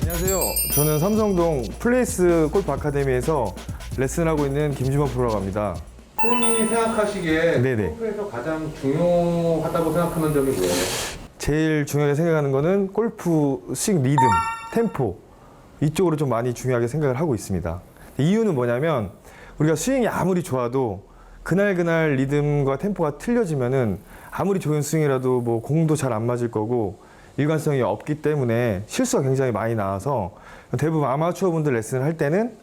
안녕하세요. 저는 삼성동 플레이스 골프 아카데미에서 레슨하고 있는 김주만 프로라고 합니다. 본인이 생각하시기에 네네. 골프에서 가장 중요하다고 생각하는 점이 뭐예요? 제일 중요하게 생각하는 거는 골프 스윙 리듬, 템포 이쪽으로 좀 많이 중요하게 생각을 하고 있습니다. 이유는 뭐냐면 우리가 스윙이 아무리 좋아도 그날 그날 리듬과 템포가 틀려지면은 아무리 좋은 스윙이라도 뭐 공도 잘 안 맞을 거고 일관성이 없기 때문에 실수가 굉장히 많이 나와서 대부분 아마추어 분들 레슨을 할 때는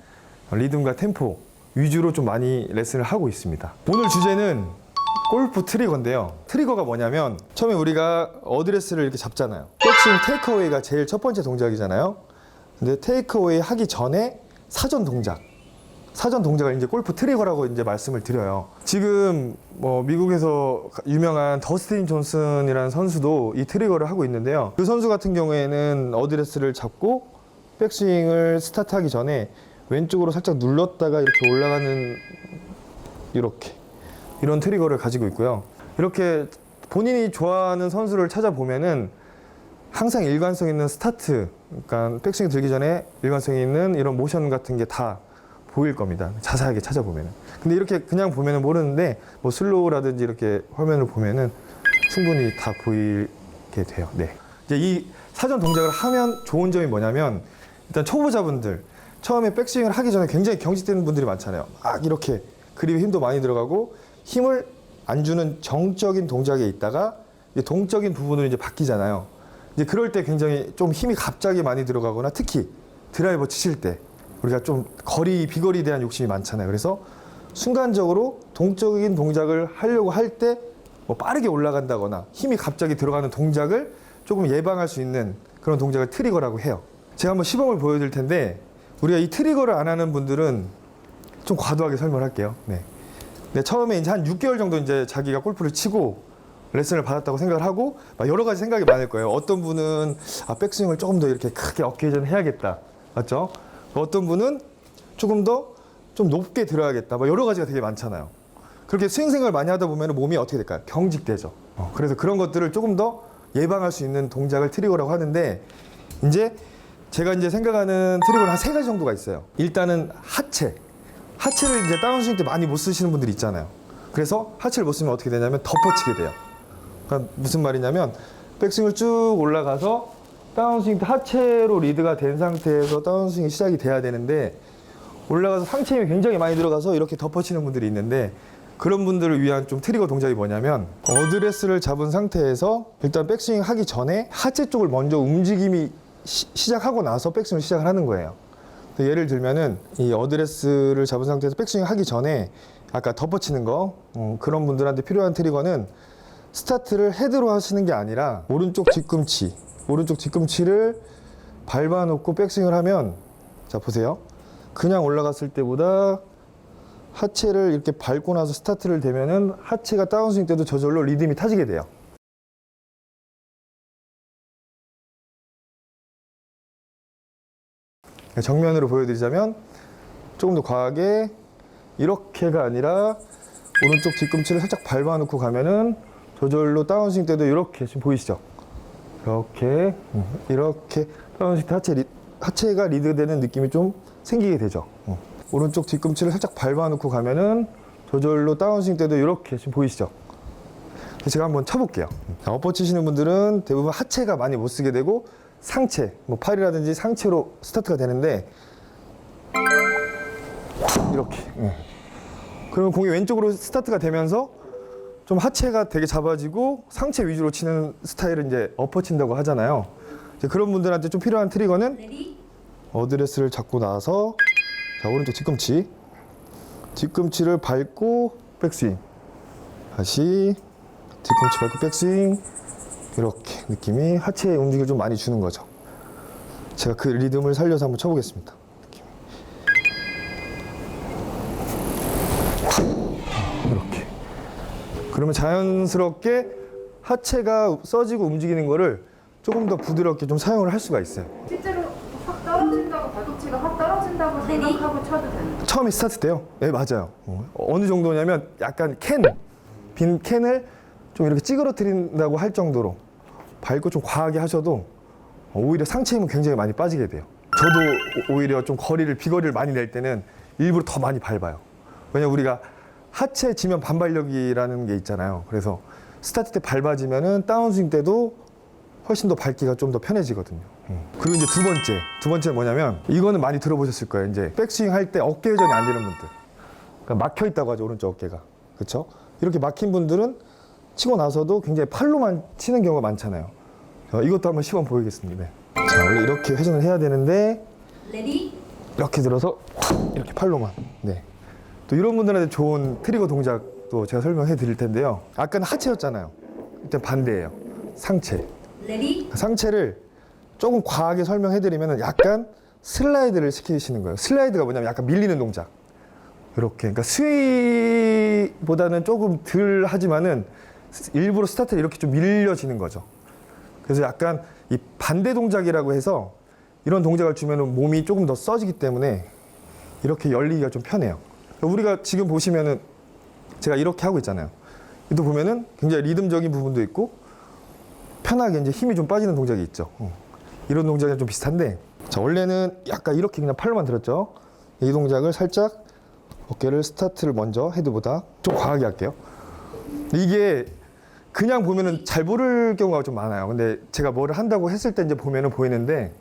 리듬과 템포 위주로 좀 많이 레슨을 하고 있습니다. 오늘 주제는 골프 트리거인데요. 트리거가 뭐냐면 처음에 우리가 어드레스를 이렇게 잡잖아요. 백스윙 테이크어웨이가 제일 첫 번째 동작이잖아요. 근데 테이크어웨이 하기 전에 사전 동작. 사전 동작을 이제 골프 트리거라고 이제 말씀을 드려요. 지금 뭐 미국에서 유명한 더스틴 존슨이라는 선수도 이 트리거를 하고 있는데요. 그 선수 같은 경우에는 어드레스를 잡고 백스윙을 스타트하기 전에 왼쪽으로 살짝 눌렀다가 이렇게 올라가는 이렇게 이런 트리거를 가지고 있고요. 이렇게 본인이 좋아하는 선수를 찾아보면은 항상 일관성 있는 스타트, 그러니까 백스윙 들기 전에 일관성 있는 이런 모션 같은 게 다 보일 겁니다. 자세하게 찾아보면은. 근데 이렇게 그냥 보면은 모르는데 뭐 슬로우라든지 이렇게 화면을 보면은 충분히 다 보이게 돼요. 네. 이제 이 사전 동작을 하면 좋은 점이 뭐냐면 일단 초보자분들 처음에 백스윙을 하기 전에 굉장히 경직되는 분들이 많잖아요. 막 이렇게 그립에 힘도 많이 들어가고 힘을 안 주는 정적인 동작에 있다가 동적인 부분으로 이제 바뀌잖아요. 이제 그럴 때 굉장히 좀 힘이 갑자기 많이 들어가거나 특히 드라이버 치실 때 우리가 좀 거리 비거리에 대한 욕심이 많잖아요. 그래서 순간적으로 동적인 동작을 하려고 할 때 뭐 빠르게 올라간다거나 힘이 갑자기 들어가는 동작을 조금 예방할 수 있는 그런 동작을 트리거라고 해요. 제가 한번 시범을 보여드릴 텐데 우리가 이 트리거를 안 하는 분들은 좀 과도하게 설명할게요. 네. 네, 처음에 이제 한 6개월 정도 이제 자기가 골프를 치고 레슨을 받았다고 생각을 하고 막 여러 가지 생각이 많을 거예요. 어떤 분은 아, 백스윙을 조금 더 이렇게 크게 어깨전 해야겠다. 맞죠? 어떤 분은 조금 더 좀 높게 들어야겠다. 뭐 여러 가지가 되게 많잖아요. 그렇게 스윙 생활을 많이 하다 보면 몸이 어떻게 될까요? 경직되죠. 어, 그래서 그런 것들을 조금 더 예방할 수 있는 동작을 트리거라고 하는데 이제 제가 이제 생각하는 트리거는 한 세 가지 정도가 있어요. 일단은 하체. 하체를 이제 다운스윙 때 많이 못 쓰시는 분들이 있잖아요. 그래서 하체를 못 쓰면 어떻게 되냐면 덮어치게 돼요. 그러니까 무슨 말이냐면 백스윙을 쭉 올라가서 다운스윙 때 하체로 리드가 된 상태에서 다운스윙이 시작이 돼야 되는데 올라가서 상체 힘이 굉장히 많이 들어가서 이렇게 덮어치는 분들이 있는데 그런 분들을 위한 좀 트리거 동작이 뭐냐면 어드레스를 잡은 상태에서 일단 백스윙 하기 전에 하체 쪽을 먼저 움직임이 시, 시작하고 나서 백스윙을 시작을 하는 거예요. 예를 들면은 이 어드레스를 잡은 상태에서 백스윙 하기 전에 아까 덮어치는 거 어, 그런 분들한테 필요한 트리거는 스타트를 헤드로 하시는 게 아니라 오른쪽 뒤꿈치 오른쪽 뒤꿈치를 밟아놓고 백스윙을 하면 자 보세요. 그냥 올라갔을 때보다 하체를 이렇게 밟고 나서 스타트를 대면은 하체가 다운스윙 때도 저절로 리듬이 타지게 돼요. 정면으로 보여드리자면 조금 더 과하게 이렇게가 아니라 오른쪽 뒤꿈치를 살짝 밟아놓고 가면은 저절로 다운스윙 때도 이렇게 지금 보이시죠? 이렇게 음, 이렇게 다운스윙 때 하체 리, 하체가 리드되는 느낌이 좀 생기게 되죠. 어. 오른쪽 뒤꿈치를 살짝 밟아놓고 가면은 저절로 다운스윙 때도 이렇게 지금 보이시죠? 제가 한번 쳐볼게요. 자, 엎어 치시는 분들은 대부분 하체가 많이 못 쓰게 되고 상체, 뭐 팔이라든지 상체로 스타트가 되는데 이렇게. 예. 그러면 공이 왼쪽으로 스타트가 되면서 좀 하체가 되게 잡아지고 상체 위주로 치는 스타일을 이제 엎어 친다고 하잖아요. 이제 그런 분들한테 좀 필요한 트리거는 어드레스를 잡고 나서 자 오른쪽 뒤꿈치 뒤꿈치를 밟고 백스윙 다시 뒤꿈치 밟고 백스윙 이렇게 느낌이 하체에 움직임을 좀 많이 주는 거죠. 제가 그 리듬을 살려서 한번 쳐보겠습니다. 그러면 자연스럽게 하체가 써지고 움직이는 거를 조금 더 부드럽게 좀 사용을 할 수가 있어요. 실제로 확 떨어진다고 발꿈치가 확 떨어진다고 생각하고 쳐도 되는 거예요. 처음에 스타트 때요? 네, 맞아요. 어, 어느 정도냐면 약간 캔, 빈 캔을 좀 이렇게 찌그러뜨린다고 할 정도로 밟고 좀 과하게 하셔도 오히려 상체 힘은 굉장히 많이 빠지게 돼요. 저도 오- 오히려 좀 거리를, 비거리를 많이 낼 때는 일부러 더 많이 밟아요. 왜냐면 우리가 하체 지면 반발력이라는 게 있잖아요. 그래서 스타트 때 밟아지면은 다운스윙 때도 훨씬 더 밟기가 좀 더 편해지거든요. 음. 그리고 이제 두 번째, 두 번째 뭐냐면 이거는 많이 들어보셨을 거예요. 이제 백스윙 할 때 어깨 회전이 안 되는 분들, 그러니까 막혀 있다고 하죠 오른쪽 어깨가, 그렇죠? 이렇게 막힌 분들은 치고 나서도 굉장히 팔로만 치는 경우가 많잖아요. 자, 이것도 한번 시범 보이겠습니다. 네. 자, 원래 이렇게 회전을 해야 되는데 레디 이렇게 들어서 이렇게 팔로만. 네. 또 이런 분들한테 좋은 트리거 동작도 제가 설명해 드릴 텐데요. 아까는 하체였잖아요. 일단 반대예요. 상체. 레디 상체를 조금 과하게 설명해 드리면 약간 슬라이드를 시키시는 거예요. 슬라이드가 뭐냐면 약간 밀리는 동작. 이렇게. 그러니까 스위보다는 조금 덜 하지만은 일부러 스타트를 이렇게 좀 밀려지는 거죠. 그래서 약간 이 반대 동작이라고 해서 이런 동작을 주면은 몸이 조금 더 써지기 때문에 이렇게 열리기가 좀 편해요. 우리가 지금 보시면은 제가 이렇게 하고 있잖아요. 또 보면은 굉장히 리듬적인 부분도 있고 편하게 이제 힘이 좀 빠지는 동작이 있죠. 어. 이런 동작이 좀 비슷한데 자 원래는 약간 이렇게 그냥 팔로만 들었죠. 이 동작을 살짝 어깨를 스타트를 먼저 헤드보다 좀 과하게 할게요. 이게 그냥 보면은 잘 모를 경우가 좀 많아요. 근데 제가 뭐를 한다고 했을 때 이제 보면은 보이는데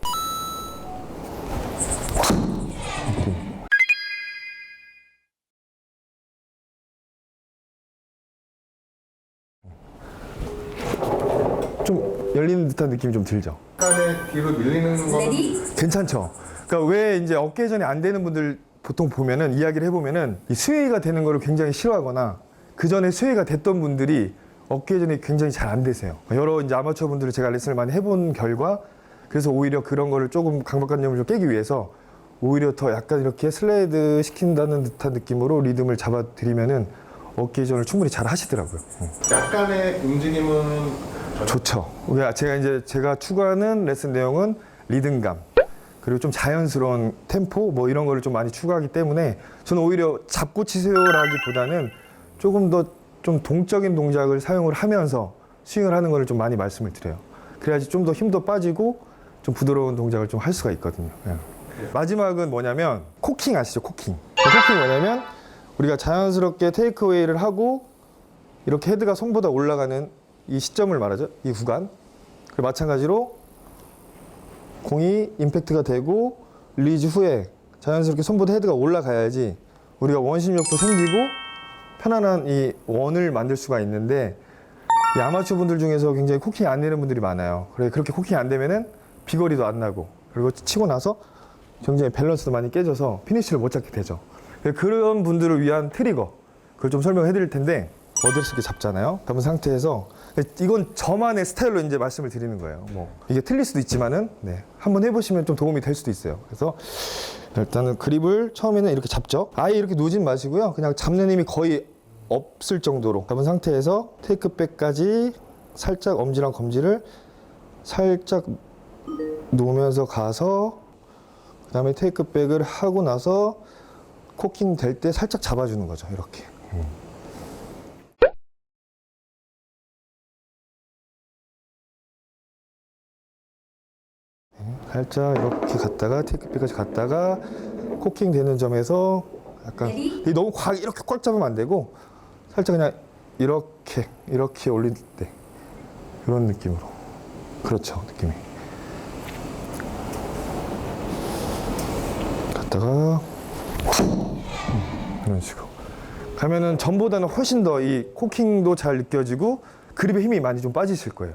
듯한 느낌이 좀 들죠. 약간의 뒤로 밀리는 거는 레디 괜찮죠. 그러니까 왜 이제 어깨 회전이 안 되는 분들 보통 보면은 이야기를 해보면은 이 스웨이가 되는 거를 굉장히 싫어하거나 그 전에 스웨이가 됐던 분들이 어깨 회전이 굉장히 잘 안 되세요. 여러 이제 아마추어 분들을 제가 레슨을 많이 해본 결과 그래서 오히려 그런 거를 조금 강박관념을 좀 깨기 위해서 오히려 더 약간 이렇게 슬라이드 시킨다는 듯한 느낌으로 리듬을 잡아드리면은 어깨 회전을 충분히 잘 하시더라고요. 음. 약간의 움직임은 좋죠. 왜 제가 이제 제가 추구하는 레슨 내용은 리듬감 그리고 좀 자연스러운 템포 뭐 이런 거를 좀 많이 추구하기 때문에 저는 오히려 잡고 치세요라기보다는 조금 더 좀 동적인 동작을 사용을 하면서 스윙을 하는 거를 좀 많이 말씀을 드려요. 그래야지 좀 더 힘도 빠지고 좀 부드러운 동작을 좀 할 수가 있거든요. 예. 마지막은 뭐냐면 코킹 아시죠? 코킹. 코킹이 뭐냐면 우리가 자연스럽게 테이크웨이를 하고 이렇게 헤드가 손보다 올라가는 이 시점을 말하죠. 이 구간. 그리고 마찬가지로 공이 임팩트가 되고 릴리즈 후에 자연스럽게 손보다 헤드가 올라가야지 우리가 원심력도 생기고 편안한 이 원을 만들 수가 있는데 이 아마추어 분들 중에서 굉장히 코킹이 안 되는 분들이 많아요. 그래 그렇게 코킹이 안 되면은 비거리도 안 나고 그리고 치고 나서 굉장히 밸런스도 많이 깨져서 피니쉬를 못 잡게 되죠. 그런 분들을 위한 트리거 그걸 좀 설명해 드릴 텐데 어드레스 이렇게 잡잖아요. 그런 상태에서 이건 저만의 스타일로 이제 말씀을 드리는 거예요. 뭐 이게 틀릴 수도 있지만은 네, 한번 해보시면 좀 도움이 될 수도 있어요. 그래서 일단은 그립을 처음에는 이렇게 잡죠. 아예 이렇게 놓진 마시고요. 그냥 잡는 힘이 거의 없을 정도로 잡은 상태에서 테이크백까지 살짝 엄지랑 검지를 살짝 놓으면서 가서 그 다음에 테이크백을 하고 나서 코킹 될 때 살짝 잡아주는 거죠. 이렇게. 살짝 이렇게 갔다가 테이크백까지 갔다가 코킹 되는 점에서 약간 너무 과하게 이렇게 꽉 잡으면 안 되고 살짝 그냥 이렇게 이렇게 올릴 때 이런 느낌으로. 그렇죠 느낌이. 갔다가 음, 이런 식으로. 가면은 전보다는 훨씬 더 이 코킹도 잘 느껴지고 그립의 힘이 많이 좀 빠지실 거예요.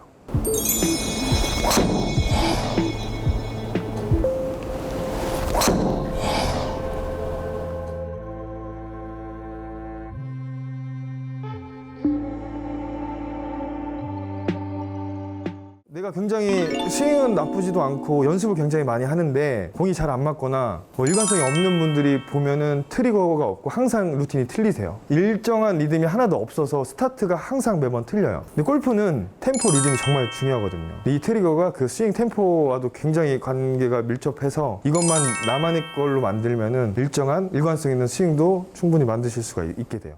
제가 굉장히 스윙은 나쁘지도 않고 연습을 굉장히 많이 하는데 공이 잘 안 맞거나 뭐 일관성이 없는 분들이 보면은 트리거가 없고 항상 루틴이 틀리세요. 일정한 리듬이 하나도 없어서 스타트가 항상 매번 틀려요. 근데 골프는 템포 리듬이 정말 중요하거든요. 이 트리거가 그 스윙 템포와도 굉장히 관계가 밀접해서 이것만 나만의 걸로 만들면은 일정한 일관성 있는 스윙도 충분히 만드실 수가 있게 돼요.